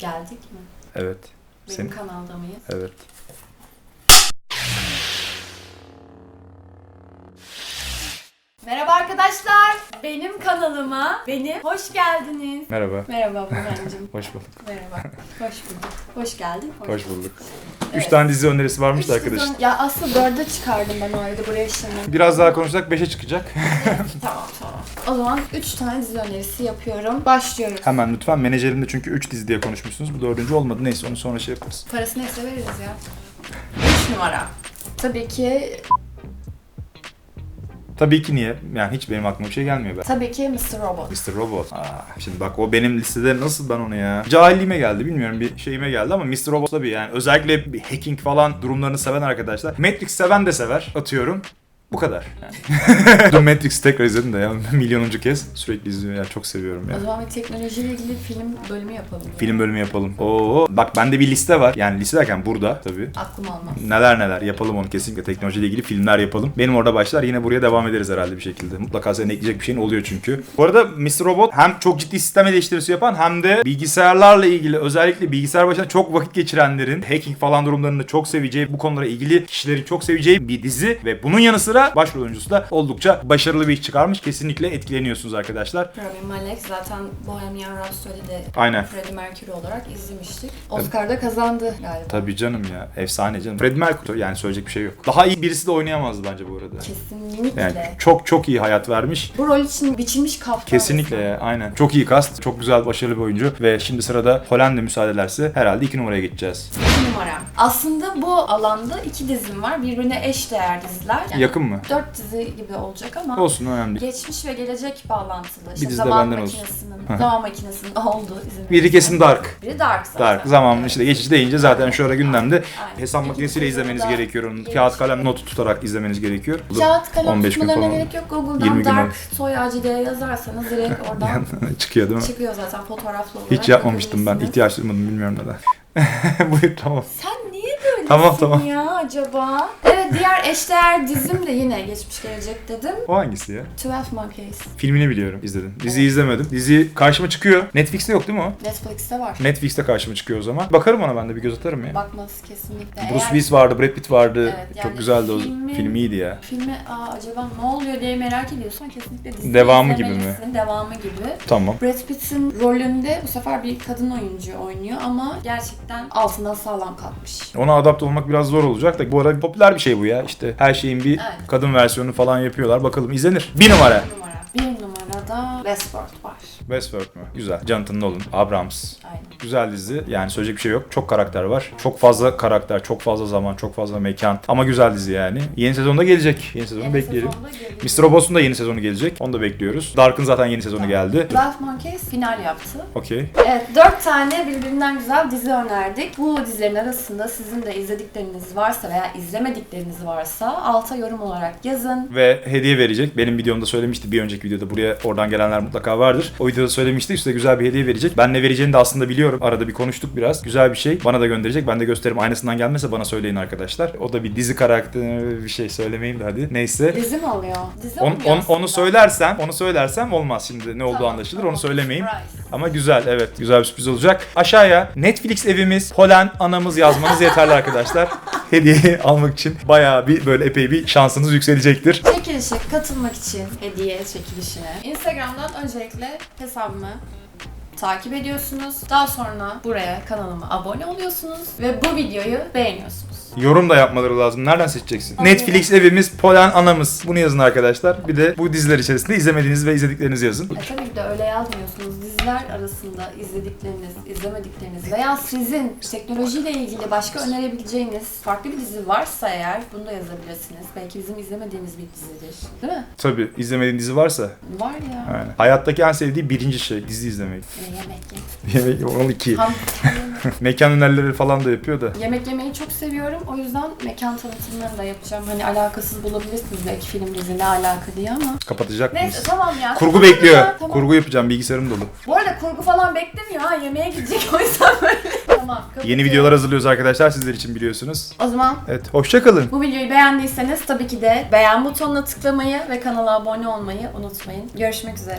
Geldik mi? Evet. Benim Senin- kanalda mıyız? Evet. Arkadaşlar. Benim kanalıma benim hoş geldiniz. Merhaba. Merhaba Burhan'cığım. Hoş bulduk. Merhaba. Hoş bulduk. Hoş geldin. Hoş bulduk. Evet. Üç tane dizi önerisi varmış da Üç arkadaş. sezon- Ya aslında dörde çıkardım ben o arada buraya şimdi. Biraz daha konuşsak 5'e çıkacak. tamam tamam. O zaman üç tane dizi önerisi yapıyorum. Başlıyoruz. Hemen lütfen menajerimde çünkü 3 dizi diye konuşmuşsunuz. Bu dördüncü olmadı. Neyse onu sonra şey yaparız. Parası neyse veririz ya. Üç numara. Tabii ki Tabii ki niye? Yani hiç benim aklıma bir şey gelmiyor ben. tabii ki Mr. Robot. Mr. Robot. Aa, şimdi bak o benim listede nasıl ben onu ya? Cahilliğime geldi bilmiyorum bir şeyime geldi ama Mr. Robot tabii yani özellikle bir hacking falan durumlarını seven arkadaşlar. Matrix seven de sever atıyorum. Bu kadar. Yani. Dün Matrix tekrar izledim de ya milyonuncu kez sürekli izliyorum ya çok seviyorum ya. O zaman bir teknolojiyle ilgili film bölümü yapalım. Film bölümü yapalım. Oo bak bende bir liste var. Yani liste derken burada tabii. Aklım almaz. Neler neler yapalım onu kesinlikle teknolojiyle ilgili filmler yapalım. Benim orada başlar yine buraya devam ederiz herhalde bir şekilde. Mutlaka senin ekleyecek bir şeyin oluyor çünkü. Bu arada Mr. Robot hem çok ciddi sistem eleştirisi yapan hem de bilgisayarlarla ilgili özellikle bilgisayar başına çok vakit geçirenlerin hacking falan durumlarında çok seveceği bu konulara ilgili kişilerin çok seveceği bir dizi ve bunun yanı sıra başrol oyuncusu da oldukça başarılı bir iş çıkarmış. Kesinlikle etkileniyorsunuz arkadaşlar. Rami Malek zaten Bohemian Rhapsody'de Aynen. Freddie Mercury olarak izlemiştik. Oscar'da kazandı galiba. Tabii canım ya. Efsane canım. Freddie Mercury yani söyleyecek bir şey yok. Daha iyi birisi de oynayamazdı bence bu arada. Kesinlikle. Yani çok çok iyi hayat vermiş. Bu rol için biçilmiş kaftan. Kesinlikle ya aynen. Çok iyi kast, çok güzel, başarılı bir oyuncu ve şimdi sırada Hollanda müsaade ederse herhalde iki numaraya geçeceğiz. İki numara. Aslında bu alanda iki dizim var. Birbirine eş değer diziler. Yani Yakın mı? Dört dizi gibi olacak ama Olsun önemli. değil. geçmiş ve gelecek bağlantılı. İşte dizi de zaman benden olsun. makinesinin, zaman makinesinin olduğu izin. Biri kesin Dark. Biri Dark zaten. Dark. Zaman işte geçici deyince zaten şu ara gündemde Aynen. hesap makinesiyle İkinci izlemeniz gerekiyor onu. Kağıt kalem notu tutarak izlemeniz gerekiyor. Kağıt kalem 15 gün tutmalarına falan. gerek yok. 20 Google'dan gün Dark soy ağacı diye yazarsanız direkt oradan çıkıyor değil mi? çıkıyor zaten fotoğraflı olarak. Hiç yapmamıştım ben. bakabilirsiniz. İhtiyaç duymadım bilmiyorum neden. Buyur tamam. Sen Tamam, tamam. ya acaba? Evet diğer eşdeğer dizim de yine geçmiş gelecek dedim. O hangisi ya? 12 Monkeys. Filmini biliyorum, izledim. Diziyi izlemedim. Dizi karşıma çıkıyor. Netflix'te yok değil mi o? Netflix'te var. Netflix'te karşıma çıkıyor o zaman. Bakarım ona ben de bir göz atarım ya. Bakması kesinlikle. Bruce Eğer Willis vardı, Brad Pitt vardı. Evet, yani Çok güzeldi o filmin- film iyiydi ya. Filme aa acaba ne oluyor diye merak ediyorsan kesinlikle diziyi Devamı gibi mi? izlemelisin. Devamı gibi. Tamam. Brad Pitt'in rolünde bu sefer bir kadın oyuncu oynuyor ama gerçekten altından sağlam kalkmış. Ona adapte olmak biraz zor olacak da bu arada popüler bir şey bu ya. İşte her şeyin bir Evet. kadın versiyonu falan yapıyorlar. Bakalım izlenir. Bir numara. Bir numara. Bir numarada Westworld var. Westworld mu? Güzel. Jonathan Nolan, Abrams. Aynen. Güzel dizi. Yani söyleyecek bir şey yok. Çok karakter var. Çok fazla karakter, çok fazla zaman, çok fazla mekan. Ama güzel dizi yani. Yeni sezonda gelecek. Yeni sezonu Yeni bekleyelim. sezonda. Mr. Robot'un da yeni sezonu gelecek. Onu da bekliyoruz. Dark'ın zaten yeni sezonu geldi. 12 Monkeys final yaptı. Okey. Evet, dört tane birbirinden güzel dizi önerdik. Bu dizilerin arasında sizin de izledikleriniz varsa veya izlemedikleriniz varsa alta yorum olarak yazın. Ve hediye verecek. Benim videomda söylemişti bir önceki videoda. Buraya oradan gelenler mutlaka vardır. O videoda söylemişti. Size güzel bir hediye verecek. Ben ne vereceğini de aslında biliyorum. Arada bir konuştuk biraz. Güzel bir şey. Bana da gönderecek. Ben de gösteririm. Aynısından gelmezse bana söyleyin arkadaşlar. O da bir dizi karakteri bir şey söylemeyeyim de hadi. Neyse. Dizi mi oluyor? Dizi On, on- onu söylersem, onu söylersem olmaz şimdi ne olduğu Tamam, anlaşılır. tamam. Onu söylemeyeyim. Surprise. Ama güzel evet güzel bir sürpriz olacak. Aşağıya Netflix evimiz, Polen anamız yazmanız yeterli arkadaşlar. Hediyeyi almak için bayağı bir böyle epey bir şansınız yükselecektir. Çekilişe katılmak için hediye çekilişine Instagram'dan öncelikle hesabımı takip ediyorsunuz. Daha sonra buraya kanalıma abone oluyorsunuz ve bu videoyu beğeniyorsunuz. Yorum da yapmaları lazım. Nereden seçeceksin? Aynen. Netflix evimiz, Polen anamız. Bunu yazın arkadaşlar. Bir de bu diziler içerisinde izlemediğiniz ve izlediklerinizi yazın. E tabii ki de öyle yazmıyorsunuz. Diziler arasında izledikleriniz, izlemedikleriniz veya sizin teknolojiyle ilgili başka önerebileceğiniz farklı bir dizi varsa eğer bunu da yazabilirsiniz. Belki bizim izlemediğimiz bir dizidir. Değil mi? Tabi izlemediğin dizi varsa. Var ya. Aynen. Hayattaki en sevdiği birinci şey dizi izlemek. E, yemek yemek. Yemek 12. Tam- Mekan önerileri falan da yapıyor da. Yemek yemeyi çok seviyorum. O yüzden mekan tanıtımlarını da yapacağım. Hani alakasız bulabilirsiniz belki film dizi ne alaka diye ama. Kapatacak Neyse mıyız? tamam ya. Kurgu Tamam bekliyor. ya, tamam. Kurgu yapacağım bilgisayarım dolu. Bu arada kurgu falan beklemiyor ha. Yemeğe gidecek o yüzden böyle. tamam. Yeni kapatıyorum. videolar hazırlıyoruz arkadaşlar sizler için biliyorsunuz. O zaman Evet hoşçakalın. bu videoyu beğendiyseniz tabii ki de beğen butonuna tıklamayı ve kanala abone olmayı unutmayın. Görüşmek üzere.